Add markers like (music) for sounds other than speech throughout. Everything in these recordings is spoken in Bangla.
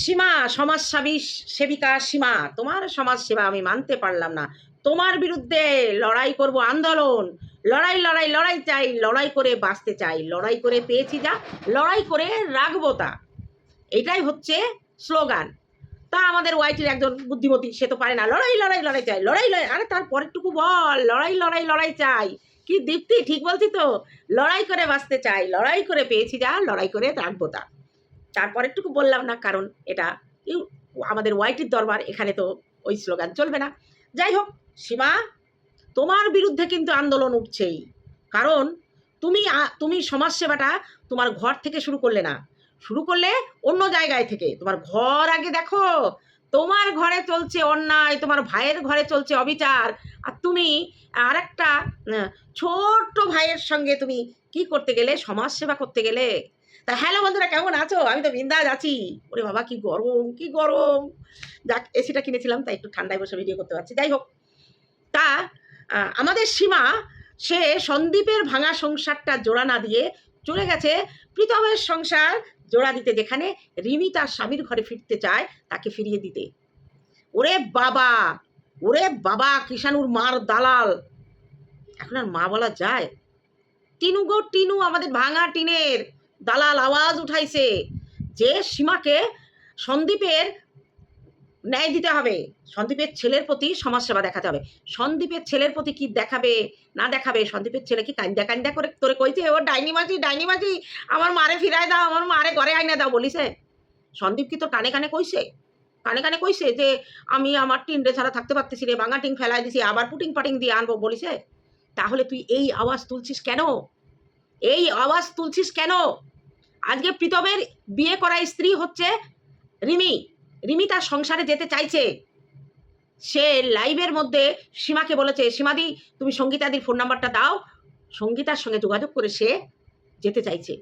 সীমা সমাজসেবী সেবিকা সীমা, তোমার সমাজ সেবা আমি মানতে পারলাম না। তোমার বিরুদ্ধে লড়াই করব আন্দোলন। লড়াই লড়াই লড়াই চাই, লড়াই করে বাঁচতে চাই। লড়াই করে পেয়েছি যা, লড়াই করে রাখব তা। এটাই হচ্ছে স্লোগান। তা আমাদের ওয়াইটির একজন বুদ্ধিমতী, সে তো পারে না। লড়াই লড়াই লড়াই চাই, লড়াই লড়াই, আরে তার পরেরটুকু বল। লড়াই লড়াই লড়াই চাই। কি দীপ্তি, ঠিক বলছি তো? লড়াই করে বাঁচতে চাই, লড়াই করে পেয়েছি যা, লড়াই করে রাখব তা। তারপরেরটুকু বললাম না, কারণ এটা আমাদের ওয়াইটির দরবার, এখানে তো ওই স্লোগান চলবে না। যাই হোক, সীমা, তোমার বিরুদ্ধে কিন্তু আন্দোলন উঠছেই। কারণ তুমি তুমি সমাজসেবাটা তোমার ঘর থেকে শুরু করলে না। শুরু করলে অন্য জায়গায় থেকে। তোমার ঘর আগে দেখো, তোমার ঘরে চলছে অন্যায়, তোমার ভাইয়ের ঘরে চলছে অবিচার। আর তুমি আর একটা ছোট্ট ভাইয়ের সঙ্গে তুমি কি করতে গেলে? সমাজ সেবা করতে গেলে? তা হ্যালো বন্ধুরা, কেমন আছো? আমি তো বিন্দাজ আছি। ওরে বাবা, কি গরম কি গরম। যাক, এসিটা কিনেছিলাম, তাই একটু ঠান্ডায় বসে ভিডিও করতে পারছি। যাই হোক, তা আমাদের সীমা, সে সন্দীপের ভাঙা সংসারটা জোড়া না দিয়ে চলে গেছে প্রীতমের সংসার জোড়া দিতে, যেখানে রিমি তার স্বামীর ঘরে ফিরতে চায় তাকে ফিরিয়ে দিতে। ওরে বাবা ওরে বাবা কিষানুর মার দালাল। এখন আর মা বলা যায়? টিনু গো, টিনু, আমাদের ভাঙা টিনের। দালাল আওয়াজ উঠাইছে যে সীমাকে সন্দীপের ন্যায় দিতে হবে। সন্দীপের ছেলের প্রতি সমাজসেবা দেখাতে হবে। সন্দীপের ছেলের প্রতি কি দেখাবে, না দেখাবে? সন্দীপের ছেলে কি কান্দা কান্দা করে তোরে কইছে, ও ডাইনি মাঝি ডাইনি মাঝি, আমার মারে ফিরায় দাও, আমার মারে ঘরে আইনা দাও, বলিছে। সন্দীপ কি তোর কানে কানে কইছে? কানে কানে কইছে যে, আমি আমার টিনরে ছাড়া থাকতে পারতেছি রে, ভাঙা টিন ফেলাই দিছি, আবার পুটিং পাটিং দিয়ে আনব, বলিছে। তাহলে তুই এই আওয়াজ তুলছিস কেন? এই আওয়াজ তুলছিস কেন? আজকে প্রীতমের বিয়ে করা স্ত্রী হচ্ছে রিমি। রিমি তার সংসারে যেতে চাইছে। সে লাইভের মধ্যে সীমাকে বলেছে, সীমাদি, তুমি সঙ্গীতাদির ফোন নাম্বারটা দাও। সঙ্গীতার সঙ্গে যোগাযোগ করে সে যেতে চাইছে।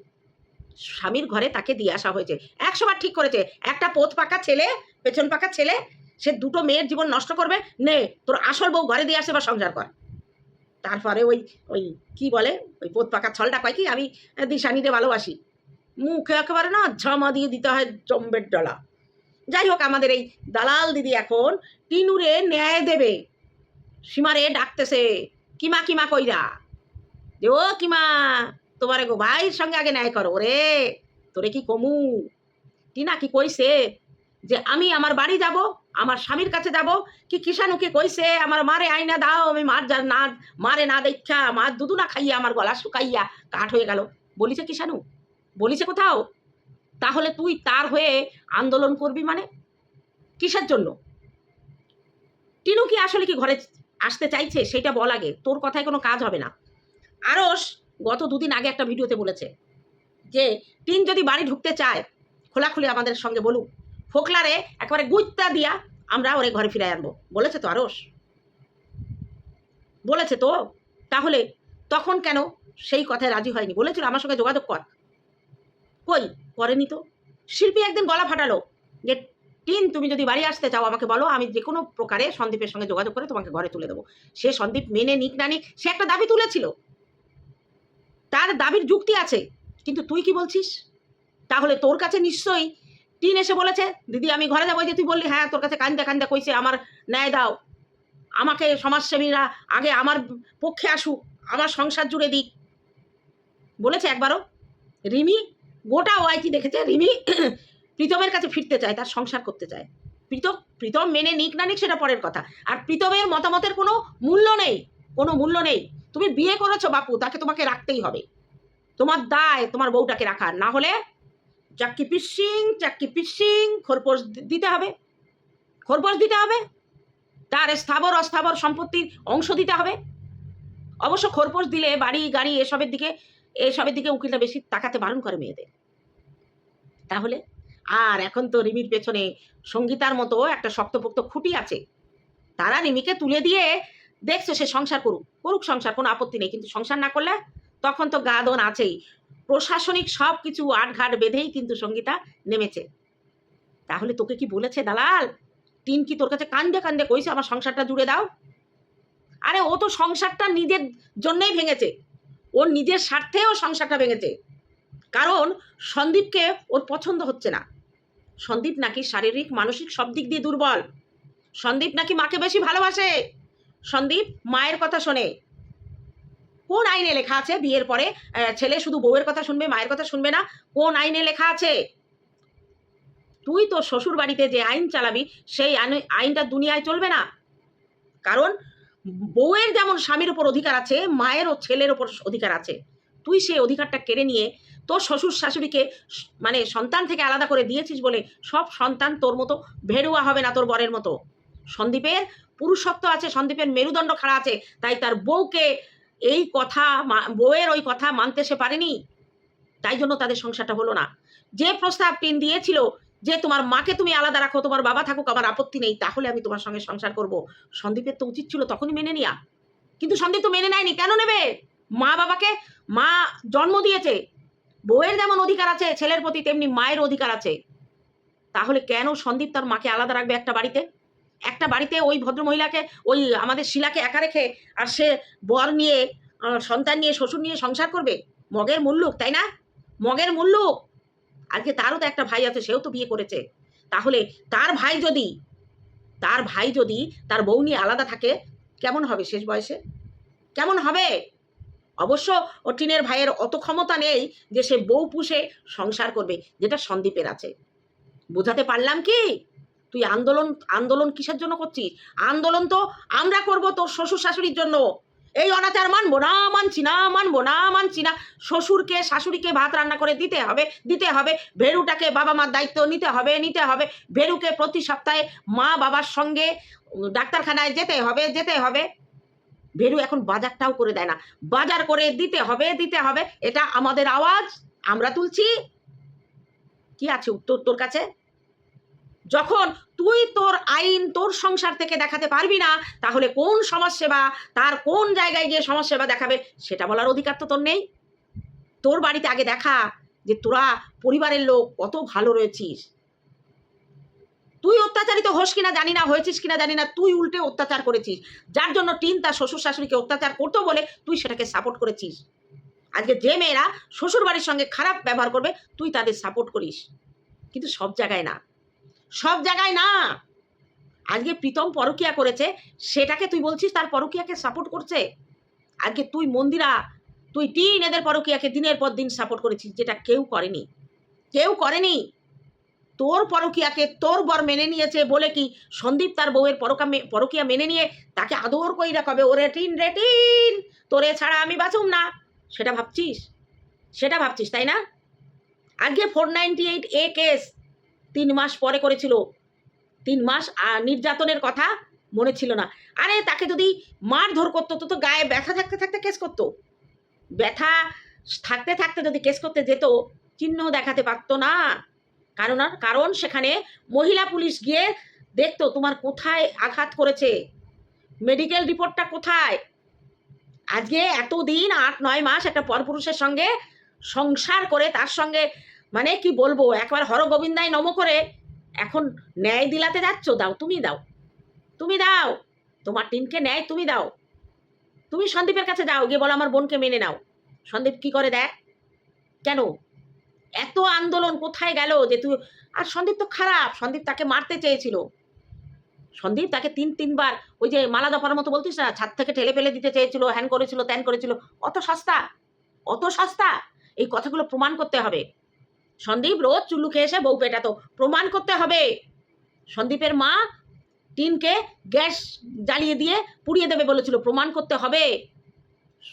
স্বামীর ঘরে তাকে দিয়ে আসা হয়েছে। একশোবার ঠিক করেছে। একটা পোত পাকা ছেলে, পেছন পাকা ছেলে, সে দুটো মেয়ের জীবন নষ্ট করবে। নে, তোর আসল বউ ঘরে দিয়ে আসে বা সংসার কর। তারপরে ওই ওই কি বলে? ওই পোত পাকা ছলটা কয় কি? আমি দিশানিতে ভালোবাসি। মুখে একেবারে না ঝামা দিয়ে দিতে হয় জম্বের ডলা। যাই হোক, আমাদের এই দালাল দিদি এখন টিনুরে ন্যায় দেবে। সীমারে ডাকতেছে, কিমা কিমা কইরা? যে, ও কিমা, তোমার গো ভাইয়ের সঙ্গে আগে ন্যায় করো রে, তোরে কি কমু? টিনা কি কইছে যে, আমি আমার বাড়ি যাব, আমার স্বামীর কাছে যাব? কি কিষানুকে কইছে, আমার মারে আইনা দাও, আমি মার যা না, মারে না দেখা মার দুদু না খাইয়া, আমার গলা শুকাইয়া কাঠ হয়ে গেল। বলিছে কিষানু। বলিছে কোথাও? তাহলে তুই তার হয়ে আন্দোলন করবি মানে? কিসের জন্য? টিনু কি আসলে কি ঘরে আসতে চাইছে সেটা বল আগে। তোর কথায় কোনো কাজ হবে না। আরস গত দুদিন আগে একটা ভিডিওতে বলেছে যে, টিন যদি বাড়ি ঢুকতে চায়, খোলাখুলি আমাদের সঙ্গে বলুক। ফোকলারে একেবারে গুইত্তা দিয়া আমরা ওরে ঘরে ফিরে আনব। বলেছে তো আরস বলেছে তো? তাহলে তখন কেন সেই কথায় রাজি হয়নি? বলেছিল আমার সঙ্গে যোগাযোগ কর। কই? করেনি তো। শিল্পী একদিন গলা ফাটালো যে, টিন, তুমি যদি বাড়ি আসতে চাও আমাকে বলো, আমি যে কোনো প্রকারে সন্দীপের সঙ্গে যোগাযোগ করে তোমাকে ঘরে তুলে দেবো। সে সন্দীপ মেনে নিক না নিক, সে একটা দাবি তুলেছিল। তার দাবির যুক্তি আছে, কিন্তু তুই কি বলছিস? তাহলে তোর কাছে নিশ্চয়ই টিন এসে বলেছে, দিদি, আমি ঘরে যাব। যে তুই বললি হ্যাঁ তোর কাছে কান্দা কান্দা কইছে, আমার ন্যায় দাও। আমাকে সমাজসেবীরা আগে আমার পক্ষে আসুক, আমার সংসার জুড়ে দিক। বলেছে একবারও। রিমি গোটা ওয়াইটি দেখেছে, রিমি (clears throat) প্রীতমের কাছে ফিরতে চায়, তার সংসার করতে চায়। প্রীতম প্রীতম মেনে নিক না নিক সেটা পরের কথা। আর প্রীতমের মতামতের কোনো মূল্য নেই, কোনো মূল্য নেই। তুমি বিয়ে করেছ বাপু, তাকে তোমাকে রাখতেই হবে। তোমার দায় তোমার বউটাকে রাখার, না হলে চাক্কি পিসিং চাক্কি পিসিং, খোরপোশ দিতে হবে। খোরপোশ দিতে হবে। তার স্থাবর, অস্থাবর সম্পত্তির অংশ দিতে হবে। অবশ্য খোরপোশ দিলে বাড়ি, গাড়ি এসবের দিকে এসবের দিকে উকিলটা বেশি তাকাতে বারণ করে মেয়েদের। তাহলে? আর এখন তো রিমির পেছনে সঙ্গীতার মতো একটা শক্তপোক্ত খুঁটি আছে। তারা রিমিকে তুলে দিয়ে দেখছে সে সংসার করুক। করুক সংসার, কোনো আপত্তি নেই। কিন্তু সংসার না করলে তখন তো গাদন আছেই। প্রশাসনিক সব কিছু আটঘাট বেঁধেই কিন্তু সঙ্গীতা নেমেছে। তাহলে তোকে কি বলেছে দালাল? টিন কি তোর কাছে কান্দে কান্দে কইছে, আমার সংসারটা জুড়ে দাও। আরে ও তো সংসারটা নিজের জন্যই ভেঙেছে। ওর নিজের স্বার্থেও সংসারটা ভেঙেছে। কারণ সন্দীপকে ওর পছন্দ হচ্ছে না। সন্দীপ নাকি শারীরিক, মানসিক সব দিক দিয়ে দুর্বল। সন্দীপ নাকি মাকে বেশি ভালোবাসে। সন্দীপ মায়ের কথা শোনে। কোন আইনে লেখা আছে বিয়ের পরে ছেলে শুধু বউয়ের কথা শুনবে, মায়ের কথা শুনবে না? কোন আইনে লেখা আছে? তুই তো শ্বশুর বাড়িতে যে আইন চালাবি, সেই আইন- আইনটা দুনিয়ায় চলবে না। কারণ বউয়ের যেমন স্বামীর উপর অধিকার আছে, মায়ের ও ছেলের ওপর অধিকার আছে, তুই সেই অধিকারটা কেড়ে নিয়ে তোর শ্বশুর শাশুড়িকে মানে সন্তান থেকে আলাদা করে দিয়েছিস বলে সব সন্তান তোর মতো ভেড়ুয়া হবে না তোর বরের মতো। সন্দীপের পুরুষত্ব আছে, সন্দীপের মেরুদণ্ড খাড়া আছে, তাই তার বউকে এই কথা বউয়ের ওই কথা মানতে সে পারেনি। তাই জন্য তাদের সংসারটা হলো না। যে প্রস্তাব টিন দিয়েছিল যে তোমার মাকে তুমি আলাদা রাখো, তোমার বাবা থাকুক, আমার আপত্তি নেই, তাহলে আমি তোমার সঙ্গে সংসার করব। সন্দীপের তো উচিত ছিল তখনই মেনে নেয়া। কিন্তু সন্দীপ তো মেনে নেয়নি, কেন নেবে? মা বাবাকে, মা জন্ম দিয়েছে, বউয়ের যেমন অধিকার আছে, ছেলের প্রতি তেমনি মায়ের অধিকার আছে। তাহলে কেন সন্দীপ তার মাকে আলাদা রাখবে একটা বাড়িতে? একটা বাড়িতে ওই ভদ্রমহিলাকে, ওই আমাদের শিলাকে একা রেখে, আর সে বর নিয়ে সন্তান নিয়ে, শ্বশুর নিয়ে সংসার করবে? মগের মুল্লুক, তাই না? মগের মুল্লুক! আজকে তারও তো একটা ভাই আছে, সেও তো বিয়ে করেছে। তাহলে তার ভাই যদি, তার ভাই যদি তার বউ নিয়ে আলাদা থাকে, কেমন হবে শেষ বয়সে? কেমন হবে? অবশ্য ও টিনের ভাইয়ের অত ক্ষমতা নেই যে সে বউ পুষে সংসার করবে, যেটা সন্দীপের আছে। বোঝাতে পারলাম কি? তুই আন্দোলন আন্দোলন কিসের জন্য করছিস? আন্দোলন তো আমরা করব তোর শ্বশুর শাশুড়ির জন্য। এই অনাচার মানবো না, মানছি না, মানবো না, মানছি না। শ্বশুরকে, শাশুড়িকে ভাত রান্না করে দিতে হবে দিতে হবে। ভেরুটাকে বাবা মার দায়িত্ব নিতে হবে নিতে হবে। ভেরুকে প্রতি সপ্তাহে মা বাবার সঙ্গে ডাক্তারখানায় যেতে হবে যেতে হবে। ভেরু এখন বাজারটাও করে দেয় না। বাজার করে দিতে হবে দিতে হবে। এটা আমাদের আওয়াজ, আমরা তুলছি। কি আছে উত্তর তোর কাছে? যখন তুই তোর আইন, তোর সংসার থেকে দেখাতে পারবি না, তাহলে কোন সমাজসেবা, তার কোন জায়গায় গিয়ে সমাজসেবা দেখাবে, সেটা বলার অধিকার তো তোর নেই। তোর বাড়িতে আগে দেখা যে তোরা পরিবারের লোক কত ভালো রয়েছিস। তুই অত্যাচারিত হোস কিনা জানি না, হয়েছিস কিনা জানি না, তুই উল্টে অত্যাচার করেছিস। যার জন্য টিন তার শ্বশুর শাশুড়িকে অত্যাচার করতো বলে তুই সেটাকে সাপোর্ট করেছিস। আজকে যে মেয়েরা শ্বশুর বাড়ির সঙ্গে খারাপ ব্যবহার করবে, তুই তাদের সাপোর্ট করিস। কিন্তু সব জায়গায় না। সব জায়গায় না। আজকে প্রীতম পরকিয়া করেছে, সেটাকে তুই বলছিস তার পরকিয়াকে সাপোর্ট করছে? আজকে তুই মন্দিরা, তুই তিন এদের পরকিয়াকে দিনের পর দিন সাপোর্ট করেছিস, যেটা কেউ করেনি। কেউ করেনি। তোর পরকিয়াকে তোর বর মেনে নিয়েছে বলে কি সন্দীপ তার বউয়ের পরকা পরকিয়া মেনে নিয়ে তাকে আদর কই রাখাবে ওরে টিন রে টিন, তোরে ছাড়া আমি বাঁচুম না। সেটা ভাবছিস? সেটা ভাবছিস, তাই না? আজকে four ninety eight A case তিন মাস পরে করেছিল। তিন মাস নির্যাতনের কথা মনে ছিল না। আরে তাকে যদি মারধর করতো, তো তো গায়ে ব্যথা থাকতে থাকতে কেস করতো। ব্যথা থাকতে থাকতে যদি কেস করতে যেত, চিহ্ন দেখাতে পারতো না। কারণ আর- কারণ সেখানে মহিলা পুলিশ গিয়ে দেখতো, তোমার কোথায় আঘাত করেছে? মেডিকেল রিপোর্টটা কোথায়? আজকে এতদিন আট, নয় মাস একটা পরপুরুষের সঙ্গে সংসার করে, তার সঙ্গে মানে কি বলব, একবার হরগোবিন্দায় নম করে এখন ন্যায় দিলাতে যাচ্ছ, দাও, তুমি দাও। তুমি দাও, তোমার টিমকে ন্যায় তুমি দাও। তুমি সন্দীপের কাছে যাও, গিয়ে বলো আমার বোনকে মেনে নাও। সন্দীপ কি করে দেখ? কেন? এত আন্দোলন কোথায় গেল যে তুই আর সন্দীপ তো খারাপ, সন্দীপ তাকে মারতে চেয়েছিল। সন্দীপ তাকে তিন তিনবার ওই যে মালা দফার মতো বলতিস না, ছাদ থেকে ঠেলে ফেলে দিতে চেয়েছিল, হ্যান করেছিল, ত্যান করেছিল। অত সস্তা অত সস্তা। এই কথাগুলো প্রমাণ করতে হবে। সন্দীপ রোজ চুলু খেয়ে এসে বউ পেটাতো। প্রমাণ করতে হবে। সন্দীপের মা টিনকে গ্যাস জ্বালিয়ে দিয়ে পুড়িয়ে দেবে বলেছিল। প্রমাণ করতে হবে।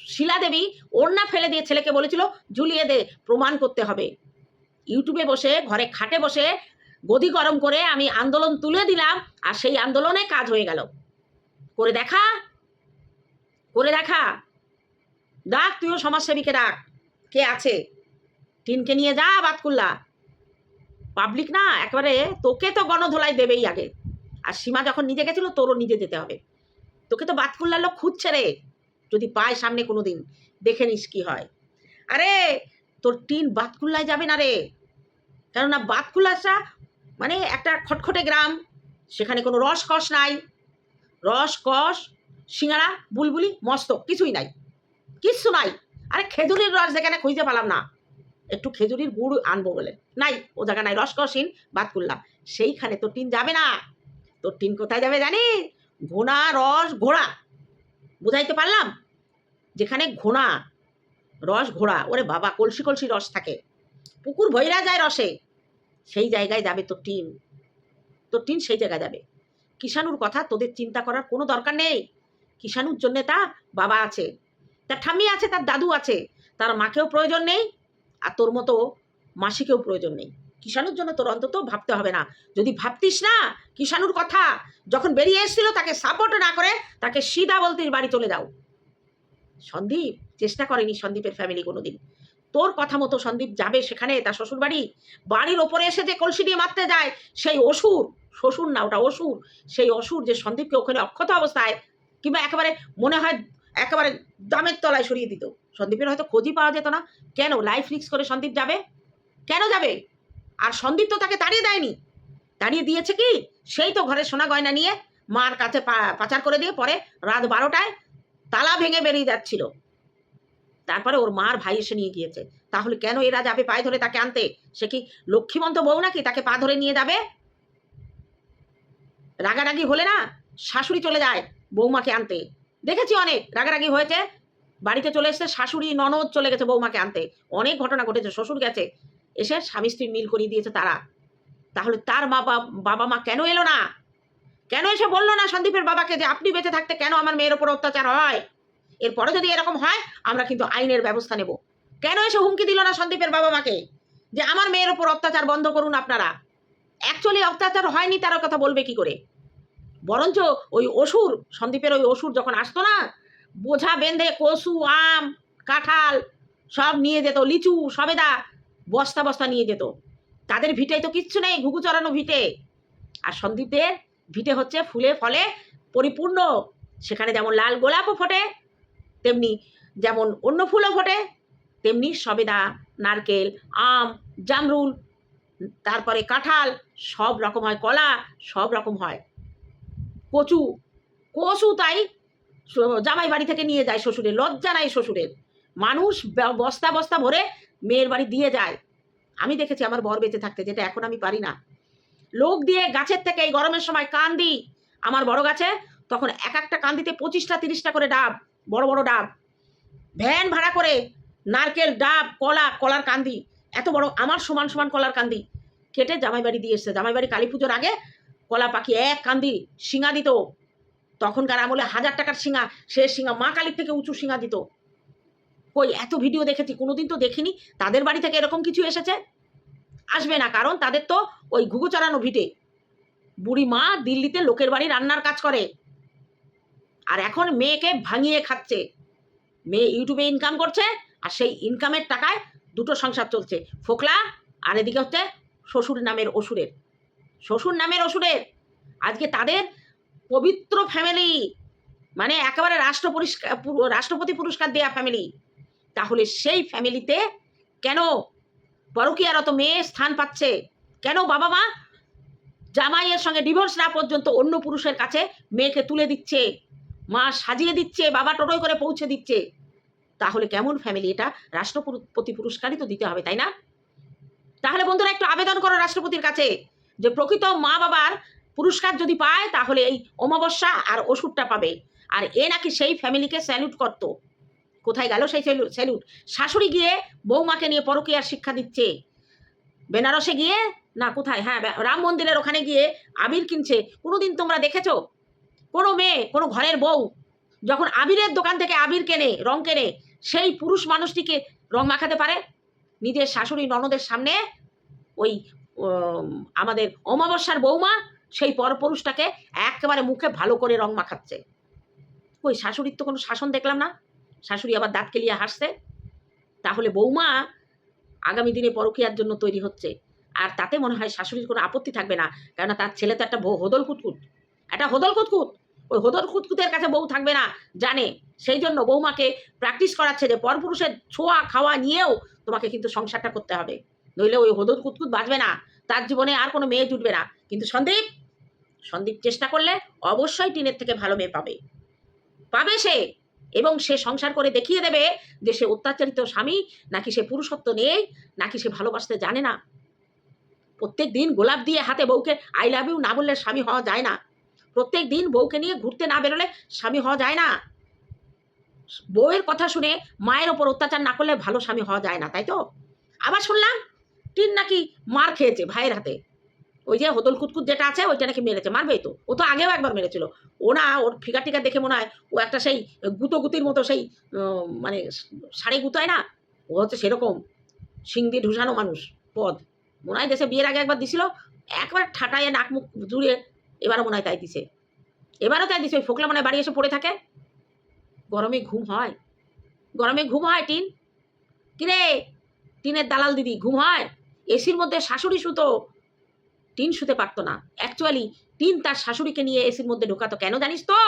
শিলা দেবী ওড়না ফেলে দিয়ে ছেলেকে বলেছিল, ঝুলিয়ে দে, প্রমাণ করতে হবে। ইউটিউবে বসে, ঘরে খাটে বসে, গদি গরম করে আমি আন্দোলন তুলে দিলাম আর সেই আন্দোলনে কাজ হয়ে গেল। করে দেখা করে দেখা। ডাক, তুইও সমাজসেবীকে ডাক। কে আছে? টিনকে নিয়ে যা বাতকুল্লা। পাবলিক না, একেবারে তোকে তো গণধোলাই দেবেই আগে। আর সীমা যখন নিজে গেছিল, তোরও নিজে যেতে হবে। তোকে তো বাতকুল্লার লোক খুঁজছে রে। যদি পায় সামনে কোনো দিন দেখে নিস কি হয়। আরে, তোর টিন বাতকুল্লায় যাবে না রে। কেননা বাতকুল্লাটা মানে একটা খটখটে গ্রাম, সেখানে কোনো রস কষ নাই। রস কষ সিঙ্গারা, বুলবুলি, মস্ত, কিছুই নাই। কিচ্ছু নাই। আরে, খেজুরের রস যেখানে খুঁজতে পারলাম না। একটু খেজুরির গুড় আনব বলে। নাই, ও জায়গা নাই, রসকসিন, বাদ করলাম। সেইখানে তোর টিন যাবে না। তোর টিন কোথায় যাবে জানি? ঘোড়া, রস, ঘোড়া। বুঝাইতে পারলাম? যেখানে ঘোড়া, রস, ঘোড়া, ওরে বাবা, কলসি কলসি রস থাকে। পুকুর ভৈরা যায় রসে। সেই জায়গায় যাবে তোর টিন। তোর টিন সেই জায়গায় যাবে। কিষাণুর কথা তোদের চিন্তা করার কোনো দরকার নেই। কিষাণুর জন্যে তা বাবা আছে। তার ঠাম্মি আছে, তার দাদু আছে। তার মাকেও প্রয়োজন নেই। আর তোর মতো মাসিকেও প্রয়োজন নেই। কিষাণুর জন্য তোর অন্তত ভাবতে হবে না। যদি ভাবতিস না, কিষাণুর কথা যখন বেরিয়ে এসেছিল তাকে সাপোর্ট না করে, তাকে সিধা বলতে বাড়ি চলে যাও। সন্দীপ, চেষ্টা করেনি সন্দীপের ফ্যামিলি কোনোদিন। তোর কথা মতো সন্দীপ যাবে সেখানে, তার শ্বশুর বাড়ি বাড়ির ওপরে এসে যে কলসি দিয়ে মারতে যায়, সেই অসুর, শ্বশুর না, ওটা অসুর। সেই অসুর যে সন্দীপকে ওখানে অক্ষত অবস্থায় কিংবা একেবারে মনে হয় একেবারে দামের তলায় সরিয়ে দিত। সন্দীপের হয়তো খোঁজই পাওয়া যেত না। কেন? লাইফ রিক্স করে সন্দীপ যাবে? কেন যাবে? আর সন্দীপ তো তাকে তাড়িয়ে দেয়নি। তাড়িয়ে দিয়েছে কি? সেই তো ঘরে সোনা গয়না নিয়ে মার কাছে পাচার করে দিয়ে পরে রাত বারোটায় তালা ভেঙে বেরিয়ে যাচ্ছিল। তারপরে ওর মার ভাই এসে নিয়ে গিয়েছে। তাহলে কেন এরা যাবে পায়ে ধরে তাকে আনতে? সে কি লক্ষ্মীমন্ত বউ নাকি তাকে পা ধরে নিয়ে যাবে? রাগারাগি হলে না শাশুড়ি চলে যায় বৌমাকে আনতে। দেখেছি অনেক রাগারাগি হয়েছে। বাড়িতে চলে এসেছে, শাশুড়ি, ননদ চলে গেছে বৌমাকে আনতে। অনেক ঘটনা ঘটেছে, শ্বশুর গেছে, এসে স্বামী স্ত্রী মিল করিয়ে দিয়েছে তারা। তাহলে তার বাবা বাবা মা কেন এলো না? কেন এসে বলল না সন্দীপের বাবাকে যে আপনি বেঁচে থাকতে কেন আমার মেয়ের ওপর অত্যাচার হয়? এরপরে যদি এরকম হয়, আমরা কিন্তু আইনের ব্যবস্থা নেব। কেন এসে হুমকি দিল না সন্দীপের বাবা মাকে? যে আমার মেয়ের ওপর অত্যাচার বন্ধ করুন আপনারা। অ্যাকচুয়ালি অত্যাচার হয়নি, তার কথা বলবে কি করে? বরঞ্চ ওই অসুর, সন্দীপের ওই অসুর যখন আসতো না বোঝা বেঁধে কসু, আম, কাঁঠাল সব নিয়ে যেত, লিচু, সবেদা বস্তা বস্তা নিয়ে যেত। তাদের ভিটে তো কিচ্ছু নেই, ঘুঘু চড়ানো ভিটে। আর সন্দীপের ভিটে হচ্ছে ফুলে ফলে পরিপূর্ণ। সেখানে যেমন লাল গোলাপও ফোটে, তেমনি যেমন অন্য ফুলও ফোটে, তেমনি সবেদা, নারকেল, আম, জামরুল, তারপরে কাঁঠাল সব রকম হয়, কলা সব রকম হয়। কচু কচু তাই জামাই বাড়ি থেকে নিয়ে যায় শ্বশুরের, লজ্জা নাই শ্বশুরের। মানুষ বস্তা বস্তা ভরে মেয়ের বাড়ি দিয়ে যায়। আমি দেখেছি আমার বর বেঁচে থাকতে, যেটা এখন আমি পারি না। লোক দিয়ে গাছের থেকে এই গরমের সময় কান্দি আমার বড় গাছে, তখন এক একটা কান্দিতে পঁচিশটা, তিরিশটা করে ডাব, বড় বড় ডাব। ভ্যান ভাড়া করে নারকেল, ডাব, কলা, কলার কান্দি, এত বড়, আমার সমান সমান কলার কান্দি। কেটে জামাই বাড়ি দিয়ে এসছে। জামাই বাড়ি কালী পুজোর আগে কলা পাখি এক কান্দি, শিঙা দিত। তখনকার আমলে হাজার টাকার শিঙা সে শিঙা মা কালীর থেকে উঁচু শিঙা দিত। কই, এত ভিডিও দেখেছি, কোনোদিন তো দেখিনি। তাদের বাড়ি থেকে এরকম কিছু এসেছে? আসবে না, কারণ তাদের তো ওই ঘুঘু চড়ানো ভিটে। বুড়ি মা দিল্লিতে লোকের বাড়ি রান্নার কাজ করে। আর এখন মেয়েকে ভাঙিয়ে খাচ্ছে। মেয়ে ইউটিউবে ইনকাম করছে, আর সেই ইনকামের টাকায় দুটো সংসার চলছে। ফোকলা, আর এদিকে হচ্ছে শ্বশুর নামের অসুরের। শ্বশুর নামের অসুরের। আজকে তাদের পবিত্র ফ্যামিলি মানে একেবারে রাষ্ট্র পুরস্কার রাষ্ট্রপতি পুরস্কার দেয়া ফ্যামিলি তাহলে সেই ফ্যামিলিতে কেন পরকীয়ারত মেয়ে স্থান পাচ্ছে? কেন বাবা মা জামাইয়ের সঙ্গে ডিভোর্স না পর্যন্ত অন্য পুরুষের কাছে মেয়েকে তুলে দিচ্ছে? মা সাজিয়ে দিচ্ছে, বাবা টোটোয় করে পৌঁছে দিচ্ছে। তাহলে কেমন ফ্যামিলি এটা? রাষ্ট্রপতি পুরস্কারই তো দিতে হবে, তাই না? তাহলে বন্ধুরা একটু আবেদন করো রাষ্ট্রপতির কাছে যে প্রকৃত মা বাবার পুরস্কার যদি পায়, তাহলে এই অমাবস্যা আর ওষুধটা পাবে। আর এ নাকি সেই ফ্যামিলিকে স্যালুট করত। কোথায় গেল সেই স্যালুট? শাশুড়ি গিয়ে বৌমাকে নিয়ে পরকীয়ার শিক্ষা দিচ্ছে। বেনারসে গিয়ে? না, কোথায়? হ্যাঁ রাম মন্দিরের ওখানে গিয়ে আবির কিনছে। কোনোদিন তোমরা দেখেছ? কোনো মেয়ে, কোনো ঘরের বউ, যখন আবিরের দোকান থেকে আবির কেনে, রং কেনে, সেই পুরুষ মানুষটিকে রং মাখাতে পারে? নিজের শাশুড়ি ননদের সামনে ওই আমাদের অমাবস্যার বৌমা সেই পরপুরুষটাকে একেবারে মুখে ভালো করে রং মাখাচ্ছে। ওই শাশুড়ির তো কোনো শাসন দেখলাম না? শাশুড়ি আবার দাঁত কেলিয়ে হাসছে। তাহলে বৌমা আগামী দিনে পরকীয়ার জন্য তৈরি হচ্ছে। আর তাতে মনে হয় শাশুড়ির কোনো আপত্তি থাকবে না, কেননা তার ছেলে তো একটা হোদল কুতকুত একটা হোদল কুতকুত ওই হোদল কুতকুতের কাছে বউ থাকবে না, জানে। সেই জন্য বৌমাকে প্র্যাকটিস করাচ্ছে যে পরপুরুষের ছোঁয়া খাওয়া নিয়েও তোমাকে কিন্তু সংসারটা করতে হবে। নইলে ওই হোদল কুতকুত বাঁচবে না। তার জীবনে আর কোনো মেয়ে জুটবে না। কিন্তু সন্দীপ সন্দীপ চেষ্টা করলে অবশ্যই টিনের থেকে ভালো মেয়ে পাবে। পাবে সে এবং সে সংসার করে দেখিয়ে দেবে যে সে অত্যাচারিত স্বামী, নাকি সে পুরুষত্ব নেই, নাকি সে ভালোবাসতে জানে না। প্রত্যেক দিন গোলাপ দিয়ে হাতে বউকে আই লাভ ইউ না বললে স্বামী হওয়া যায় না। প্রত্যেক দিন বউকে নিয়ে ঘুরতে না বেরোলে স্বামী হওয়া যায় না। বউয়ের কথা শুনে মায়ের ওপর অত্যাচার না করলে ভালো স্বামী হওয়া যায় না, তাই তো? আবার শুনলাম টিন নাকি মার খেয়েছে ভাইয়ের হাতে। ওই যে হোদল কুতকুত যেটা আছে, ওইটা নাকি মেরেছে মারবেই তো? ও তো আগেও একবার মেরেছিল। ও না, ওর ফিগার টিকা দেখে মনে হয় ও একটা সেই গুতো গুতির মতো সেই মানে শাড়ি গুতায় না? ও হচ্ছে সেরকম সিং দিয়ে ঢুসানো মানুষ, পদ। মনে হয় দেশে বিয়ের আগে একবার দিছিল, একবার ঠাটায় নাক মুখ জুড়ে এবারও মনে হয় তাই দিছে। এবারও তাই দিছে, ওই ফোকলা মনে বাড়ি এসে পড়ে থাকে। গরমে ঘুম হয়। গরমে ঘুম হয় টিন? কিরে? টিনের দালাল দিদি, ঘুম হয়? এসির মধ্যে শাশুড়ি শুতো টিন শুতে পারতো না। অ্যাকচুয়ালি টিন তার শাশুড়িকে নিয়ে এসির মধ্যে ঢোকাতো কেন জানিস তো?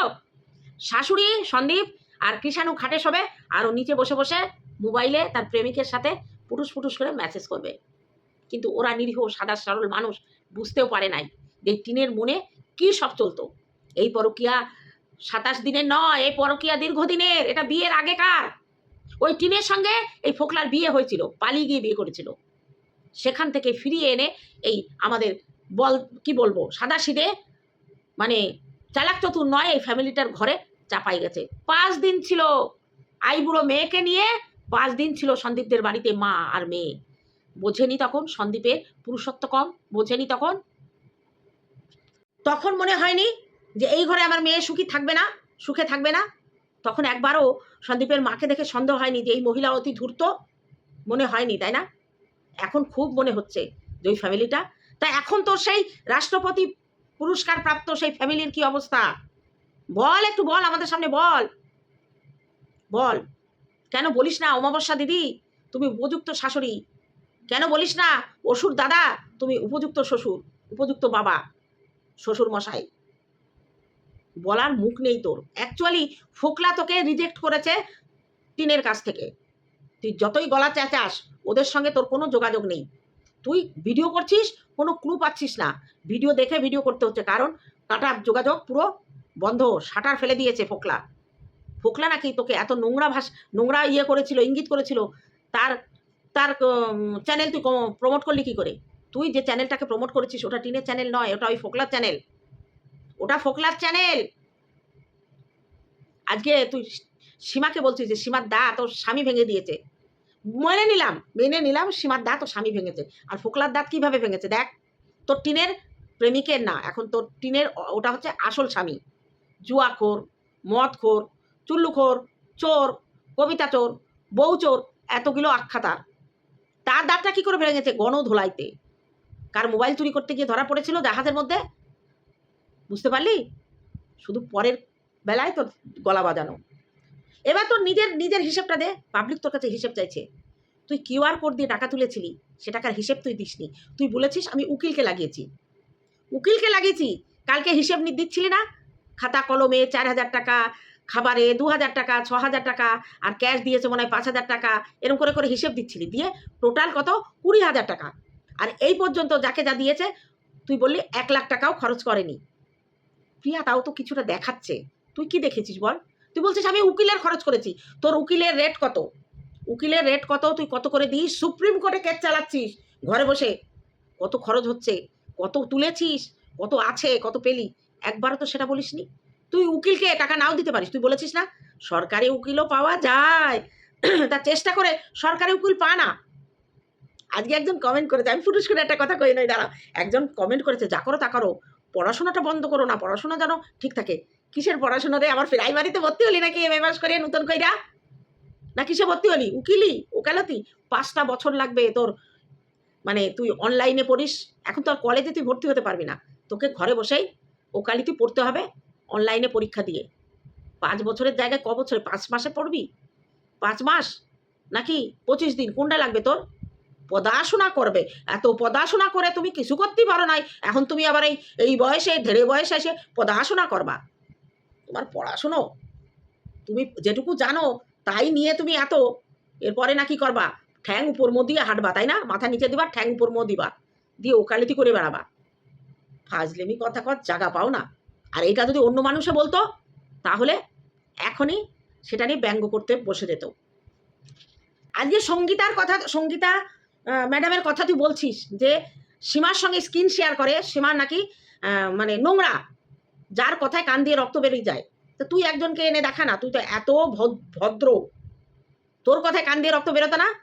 শাশুড়ি, সন্দীপ আর কৃষাণু খাটে শোবে আর ও নিচে বসে বসে মোবাইলে তার প্রেমিকের সাথে পুটুস পুটুস করে মেসেজ করবে। কিন্তু ওরা নিরীহ, সাদা, সরল মানুষ বুঝতেও পারে নাই যে টিনের মনে কি সব চলতো। এই পরকিয়া সাতাশ দিনের নয়, এই পরকিয়া দীর্ঘদিনের, এটা বিয়ের আগেকার। ওই টিনের সঙ্গে এই ফোকলার বিয়ে হয়েছিল, পালিয়ে গিয়ে বিয়ে করেছিল। সেখান থেকে ফিরিয়ে এনে এই আমাদের বল, কি বলব, সাদা সিদে মানে চালাক চতুর নয়, এই ফ্যামিলিটার ঘরে চাপাই গেছে। পাঁচ দিন ছিল আইবুড়ো মেয়েকে নিয়ে, পাঁচ দিন ছিল সন্দীপদের বাড়িতে মা আর মেয়ে। বোঝেনি তখন সন্দীপের পুরুষত্ব কম, বোঝেনি তখন। তখন মনে হয়নি যে এই ঘরে আমার মেয়ে সুখী থাকবে না, সুখে থাকবে না। তখন একবারও সন্দীপের মাকে দেখে সন্দেহ হয়নি যে এই মহিলা অতি ধূর্ত, মনে হয়নি, তাই না? এখন খুব মনে হচ্ছে যে ওই ফ্যামিলিটা তা এখন তো সেই রাষ্ট্রপতি পুরস্কার প্রাপ্ত সেই ফ্যামিলির কি অবস্থা? বল একটু বল, আমাদের সামনে বল। বল। কেন বলিস না, অমাবস্যা দিদি, তুমি উপযুক্ত শাশুড়ি। কেন বলিস না, অসুর দাদা, তুমি উপযুক্ত শ্বশুর, উপযুক্ত বাবা, শ্বশুর মশাই। বলার মুখ নেই তোর। অ্যাকচুয়ালি ফোকলা তোকে রিজেক্ট করেছে টিনের কাছ থেকে। তুই যতই গলা চেঁচাস ওদের সঙ্গে তোর কোনো যোগাযোগ নেই। তুই ভিডিও করছিস, কোনো ক্লু পাচ্ছিস না। ভিডিও দেখে ভিডিও করতে হচ্ছে, কারণ কাটার যোগাযোগ পুরো বন্ধ শাটার ফেলে দিয়েছে ফোকলা। ফোকলা নাকি তোকে এত নোংরা ভাষ, নোংরা ইয়ে করেছিল, ইঙ্গিত করেছিল, তার তার চ্যানেল তুই প্রমোট করলি কি করে? তুই যে চ্যানেলটাকে প্রমোট করেছিস, ওটা টিনের চ্যানেল নয়, ওটা ওই ফোকলার চ্যানেল ওটা ফোকলার চ্যানেল আজকে তুই সীমাকে বলছিস যে, সীমার দা তোর স্বামী ভেঙে দিয়েছে। মেনে নিলাম মেনে নিলাম, সীমার দাঁত তোর স্বামী ভেঙেছে। আর ফোকলার দাঁত কীভাবে ভেঙেছে? দেখ, তোর টিনের প্রেমিকের না, এখন তোর টিনের ওটা হচ্ছে আসল স্বামী। জুয়াখোর, মদখোর, চুল্লুখোর, চোর, কবিতা চোর, বউ চোর এতগুলো আখ্যা তার। তার দাঁতটা কি করে ভেঙেছে? গণ ধোলাইতে। কার মোবাইল চুরি করতে গিয়ে ধরা পড়েছিল জাহাজের মধ্যে? বুঝতে পারলি? শুধু পরের বেলায় তোর গলা বাজানো। এবার তোর নিজের নিজের হিসেবটা দে। পাবলিক তোর কাছে হিসেব চাইছে। তুই কিউআর কোড দিয়ে টাকা তুলেছিলি, সে টাকার হিসেব তুই দিসনি। তুই বলেছিস আমি উকিলকে লাগিয়েছি। উকিলকে লাগিয়েছি? কালকে হিসেব নি দিচ্ছিলি না? খাতা, কলমে চার হাজার টাকা, খাবারে দু হাজার টাকা, ছ হাজার টাকা, আর ক্যাশ দিয়েছে মনে হয় পাঁচ হাজার টাকা। এরকম করে করে হিসেব দিচ্ছিলি। দিয়ে টোটাল কত? কুড়ি হাজার টাকা। আর এই পর্যন্ত যাকে যা দিয়েছে, তুই বললি এক লাখ টাকাও খরচ করেনি। প্রিয়া, তাও তো কিছুটা দেখাচ্ছে। তুই কি দেখেছিস বল? তুই বলছিস আমি উকিলের খরচ করেছি। তোর উকিলের রেট কত? উকিলের রেট কত? তুই কত করে দিস? সুপ্রিম কোর্টে কেস চালাচ্ছিস ঘরে বসে। কত খরচ হচ্ছে? কত তুলেছিস? কত আছে? কত পেলি? একবারও তো সেটা বলিসনি। তুই উকিলকে টাকা নাও দিতে পারিস। তুই বলেছিস না? সরকারি উকিলও পাওয়া যায়। (clears throat) তা চেষ্টা করে সরকারি উকিল পা না। আজকে একজন কমেন্ট করেছে। আমি ফুটুস করে একটা কথা কই নই, দাঁড়া। একজন কমেন্ট করেছে, যা করো তা করো। পড়াশোনাটা বন্ধ করো না। পড়াশোনা যেন ঠিক থাকে। কিসের পড়াশোনা রে? আমার প্রাইমারিতে ভর্তি হলি নাকি এম পাস করে নতুন কইরা? না কিসে ভর্তি হলি? উকিলি? ওকালতি? পাঁচটা বছর লাগবে তোর। মানে তুই অনলাইনে পড়িস। এখন তো আর কলেজে তুই ভর্তি হতে পারবি না। তোকে ঘরে বসেই ওকালতি পড়তে হবে অনলাইনে পরীক্ষা দিয়ে। পাঁচ বছরের জায়গায় ক বছরে? পাঁচ মাসে পড়বি? পাঁচ মাস? নাকি পঁচিশ দিন? কোনটা লাগবে তোর? পড়াশোনা করবে। এত পড়াশোনা করে তুমি কিছু করতেই পারো নাই। এখন তুমি আবার এই এই বয়সে, ধেড়ে বয়সে এসে পড়াশোনা করবা। তোমার পড়াশুনো? তুমি যেটুকু জানো, তাই নিয়ে তুমি এত। এরপরে নাকি করবা? ঠ্যাং উপর মো দিয়ে হাঁটবা, তাই না? মাথা নিচে দিবা, ঠ্যাং উপর মো দিবা। দিয়ে ওকালতি করে বেড়াবা। ফাজলেমি কথা কর জায়গা পাও না। আর এটা যদি অন্য মানুষে বলতো, তাহলে এখনই সেটা নিয়ে ব্যঙ্গ করতে বসে যেত। আজকে সঙ্গীতার কথা, সঙ্গীতা ম্যাডামের কথা তুই বলছিস যে সীমার সঙ্গে স্ক্রিন শেয়ার করে। সীমার নাকি মানে নোংরা। যার কথায় কান দিয়ে রক্ত বেরিয়ে যায়। তো তুই একজনকে এনে দেখা না, তুই তো এত ভদ- ভদ্র। তোর কথায় কান দিয়ে রক্ত বেরোতো না?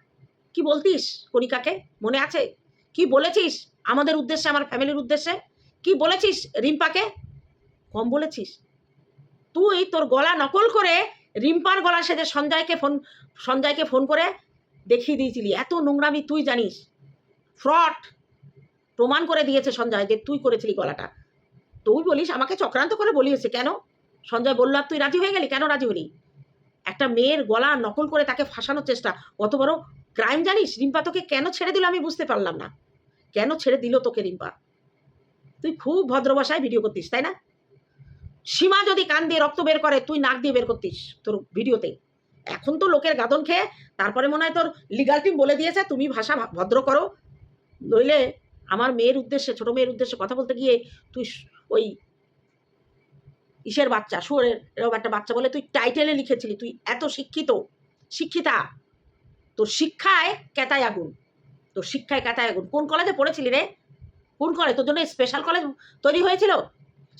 কি বলতিস কণিকাকে? মনে আছে? কি বলেছিস আমাদের উদ্দেশ্যে, আমার ফ্যামিলির উদ্দেশ্যে? কি বলেছিস রিম্পাকে? কম বলেছিস। তুই তোর গলা নকল করে রিম্পার গলা সেজে সঞ্জয়কে ফোন সঞ্জয়কে ফোন করে দেখিয়ে দিয়েছিলি। এত নোংরামি তুই জানিস। ফ্রড প্রমাণ করে দিয়েছে সঞ্জয় যে তুই করেছিলি গলাটা। তুই বলিস, আমাকে চক্রান্ত করে বলিয়েছে, কেন? সঞ্জয় বলল, আর তুই রাজি হয়ে গেলি? কেন রাজি হলি? একটা মেয়ের গলা নকল করে তাকে ফাঁসানোর চেষ্টা কত বড় ক্রাইম জানিস? রিম্পা তোকে কেন ছেড়ে দিল আমি বুঝতে পারলাম না। কেন ছেড়ে দিল তোকে রিম্পা? তুই খুব ভদ্র ভাষায় ভিডিও করতিস, তাই না? সীমা যদি কান দিয়ে রক্ত বের করে, তুই নাক দিয়ে বের করতিস তোর ভিডিওতে এখন তো লোকের গাদন খেয়ে, তারপরে মনে হয় তোর লিগাল টিম বলে দিয়েছে, তুমি ভাষা ভদ্র করো। নইলে আমার মেয়ের উদ্দেশ্যে, ছোট মেয়ের উদ্দেশ্যে কথা বলতে গিয়ে তুই ওই ইসের বাচ্চা, শুয়োরের এরকম একটা বাচ্চা বলে তুই টাইটেলে লিখেছিলি, তুই এত শিক্ষিত, শিক্ষিতা। তোর শিক্ষায় কেতায় আগুন, তোর শিক্ষায় কেতায় আগুন। কোন কলেজে পড়েছিলি রে? কোন কলেজ তোর জন্য স্পেশাল কলেজ তৈরি হয়েছিল?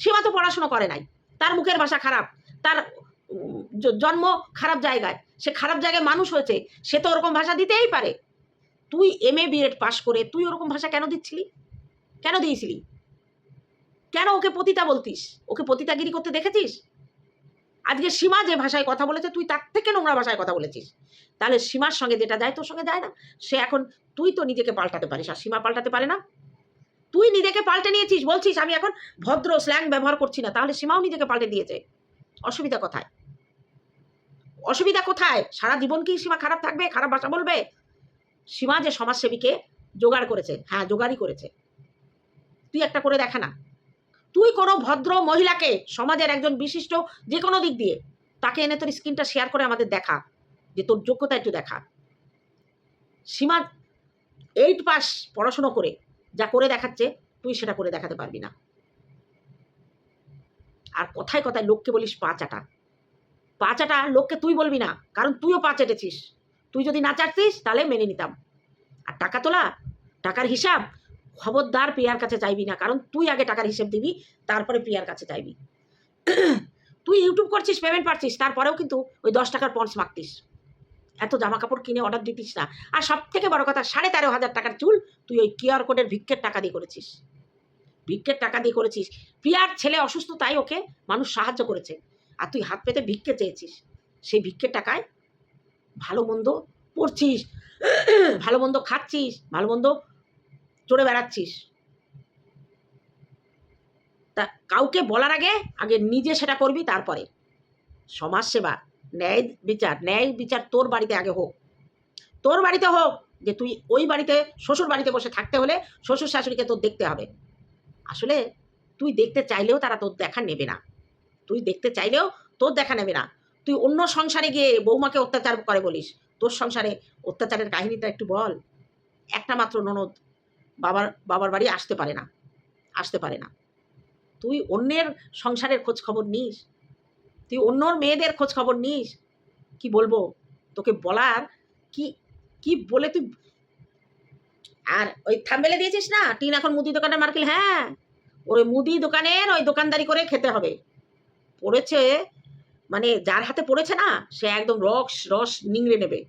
সীমা তো পড়াশোনা করে নাই। তার মুখের ভাষা খারাপ, তার জন্ম খারাপ জায়গায়। সে খারাপ জায়গায় মানুষ হয়েছে, সে তো ওরকম ভাষা দিতেই পারে। তুই এম এ বিএড পাশ করে তুই ওরকম ভাষা কেন দিচ্ছিলি? কেন দিয়েছিলি? কেন ওকে পতিতা বলতিস? ওকে পতিতাগিরি করতে দেখেছিস? আজকে সীমা যে ভাষায় কথা বলেছে, তুই তার থেকে নোংরা ভাষায় কথা বলেছিস। তাহলে সীমার সঙ্গে যেটা যায় তোর সঙ্গে যায় না। সে এখন তুই তো নিজেকে পাল্টাতে পারিস, আর সীমা পাল্টাতে পারে না। তুই নিজেকে পাল্টে নিয়েছিস, বলছিস, আমি এখন ভদ্র স্ল্যাং ব্যবহার করছি না। তাহলে সীমাও নিজেকে পাল্টে দিয়েছে। অসুবিধা কোথায়? অসুবিধা কোথায়? সারা জীবন কি সীমা খারাপ থাকবে, খারাপ ভাষা বলবে? সীমা যে সমাজসেবীকে জোগাড় করেছে হ্যাঁ জোগাড়ই করেছে। তুই একটা করে দেখা না। তুই কোনো ভদ্র মহিলাকে, সমাজের একজন বিশিষ্ট যে কোনো দিক দিয়ে, তাকে এনে তোর স্ক্রিনটা শেয়ার করে আমাদের দেখা, যে তোর যোগ্যতা একটু দেখা। সীমা এইট পাস পড়াশুনো করে যা করে দেখাচ্ছে, তুই সেটা করে দেখাতে পারবি না। আর কথায় কথায় লোককে বলিস পা চাটা। পা লোককে তুই বলবি না, কারণ তুইও পা চেটেছিস। তুই যদি না চাটতিস তাহলে মেনে নিতাম। আর টাকা তোলা, টাকার হিসাব, খবরদার প্রিয়ার কাছে চাইবি না, কারণ তুই আগে টাকার হিসেব দিবি, তারপরে প্রিয়ার কাছে চাইবি। তুই ইউটিউব করছিস পেমেন্ট পাচ্ছিস তারপরেও কিন্তু ওই দশ টাকার পন্স মাগতিস এত জামা কাপড় কিনে অর্ডার দিতিস না। আর সব থেকে বড় কথা, সাড়ে তেরো হাজার টাকার চুল তুই ওই কিউআর কোডের ভিক্ষের টাকা দিয়ে করেছিস। ভিক্ষের টাকা দিয়ে করেছিস। প্রিয়ার ছেলে অসুস্থ, তাই ওকে মানুষ সাহায্য করেছে। আর তুই হাত পেতে ভিক্ষে চেয়েছিস। সেই ভিক্ষের টাকায় ভালো মন্দ পড়ছিস, ভালো মন্দ খাচ্ছিস, ভালো মন্দ চড়ে বেড়াচ্ছিস। তা কাউকে বলার আগে আগে নিজে সেটা করবি, তারপরে। সমাজসেবা, ন্যায় বিচার ন্যায় বিচার তোর বাড়িতে আগে হোক। তোর বাড়িতে হোক, যে তুই ওই বাড়িতে, শ্বশুর বাড়িতে বসে থাকতে হলে শ্বশুর শাশুড়িকে তোর দেখতে হবে। আসলে তুই দেখতে চাইলেও তারা তোর দেখা নেবে না। তুই দেখতে চাইলেও তোর দেখা নেবে না। তুই অন্য সংসারে গিয়ে বৌমাকে অত্যাচার করে বলিস? তোর সংসারে অত্যাচারের কাহিনীটা একটু বল। একটা মাত্র ননদ বাবার বাবার বাড়ি আসতে পারে না, আসতে পারে না। তুই অন্যের সংসারের খোঁজ খবর নিস। তুই অন্যর মেয়েদের খোঁজ খবর নিস। কি বলব? তোকে বলার কি কি বলে তুই আর ওই থাম্বেলে দিয়েছিস না? টিন এখন মুদি দোকানের মার্কেল? হ্যাঁ। ওই মুদি দোকানের ওই দোকানদারি করে খেতে হবে। পড়েছে মানে যার হাতে পড়েছে না, সে একদম রস রস নিংড়ে নেবে।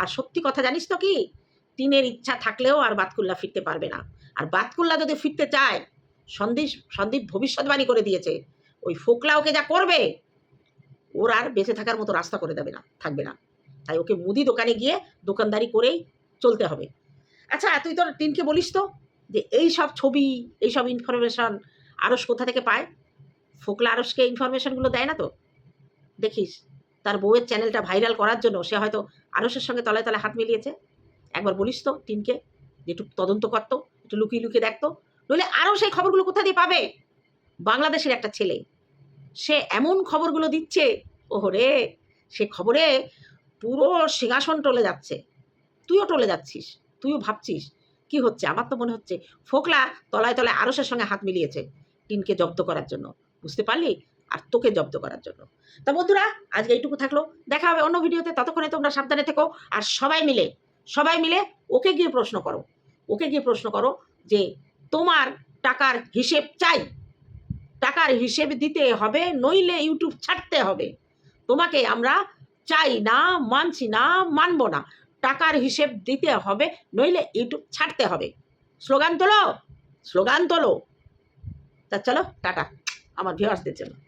আর সত্যি কথা জানিস তো কি? টিনের ইচ্ছা থাকলেও আর বাতকুল্লা ফিরতে পারবে না। আর বাতকুল্লা যদি ফিরতে চায় সন্দীপ সন্দীপ ভবিষ্যৎবাণী করে দিয়েছে, ওই ফোকলা ওকে যা করবে, ওর আর বেঁচে থাকার মতো রাস্তা করে দেবে না, থাকবে না। তাই ওকে মুদি দোকানে গিয়ে দোকানদারি করেই চলতে হবে। আচ্ছা তুই তোর টিনকে বলিস তো যে এই সব ছবি, এই সব ইনফরমেশন আরস কোথা থেকে পায়? ফোকলা আরসকে ইনফরমেশনগুলো দেয় না তো? দেখিস, তার বউয়ের চ্যানেলটা ভাইরাল করার জন্য সে হয়তো আরসের সঙ্গে তলায় তলায় হাত মিলিয়েছে। একবার বলিস তো টিনকে যে একটু তদন্ত করতো, একটু লুকিয়ে লুকিয়ে দেখতো, নইলে আরও সেই খবরগুলো কোথা দিয়ে পাবে? বাংলাদেশের একটা ছেলে, সে এমন খবরগুলো দিচ্ছে, ওহরে, সে খবরে পুরো সিংহাসন টলে যাচ্ছে। তুইও টলে যাচ্ছিস, তুইও ভাবছিস, কি হচ্ছে? আমার তো মনে হচ্ছে ফোকলা তলায় তলায় আরসের সঙ্গে হাত মিলিয়েছে টিনকে জব্দ করার জন্য। বুঝতে পারলি? আর তোকে জব্দ করার জন্য। তা বন্ধুরা, আজকে এইটুকু থাকল। দেখা হবে অন্য ভিডিওতে। ততক্ষণে তোমরা সাবধানে থেকো। আর সবাই মিলে সবাই মিলে ওকে গিয়ে প্রশ্ন করো। ওকে গিয়ে প্রশ্ন করো যে, তোমার টাকার হিসেব চাই। টাকার হিসেব দিতে হবে, নইলে ইউটিউব ছাড়তে হবে। তোমাকে আমরা চাই না, মানছি না, মানব না। টাকার হিসেব দিতে হবে, নইলে ইউটিউব ছাড়তে হবে। স্লোগান তোলো স্লোগান তোলো। তা চলো, টাটা। আমার ভিউয়ার্সদের জন্য।